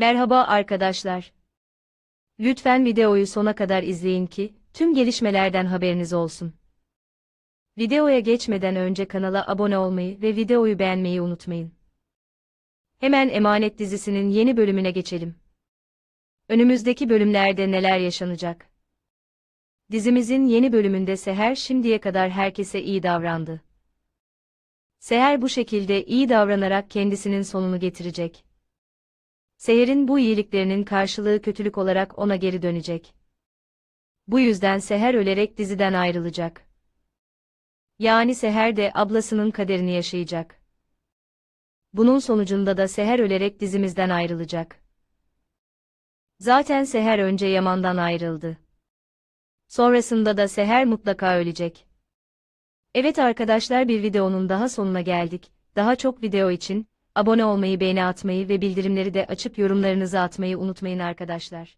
Merhaba arkadaşlar. Lütfen videoyu sona kadar izleyin ki tüm gelişmelerden haberiniz olsun. Videoya geçmeden önce kanala abone olmayı ve videoyu beğenmeyi unutmayın. Hemen Emanet dizisinin yeni bölümüne geçelim. Önümüzdeki bölümlerde neler yaşanacak? Dizimizin yeni bölümünde Seher şimdiye kadar herkese iyi davrandı. Seher bu şekilde iyi davranarak kendisinin sonunu getirecek. Seher'in bu iyiliklerinin karşılığı kötülük olarak ona geri dönecek. Bu yüzden Seher ölerek diziden ayrılacak. Yani Seher de ablasının kaderini yaşayacak. Bunun sonucunda da Seher ölerek dizimizden ayrılacak. Zaten Seher önce Yaman'dan ayrıldı. Sonrasında da Seher mutlaka ölecek. Evet arkadaşlar bir videonun daha sonuna geldik. Daha çok video için abone olmayı, beğeni atmayı ve bildirimleri de açıp yorumlarınızı atmayı unutmayın arkadaşlar.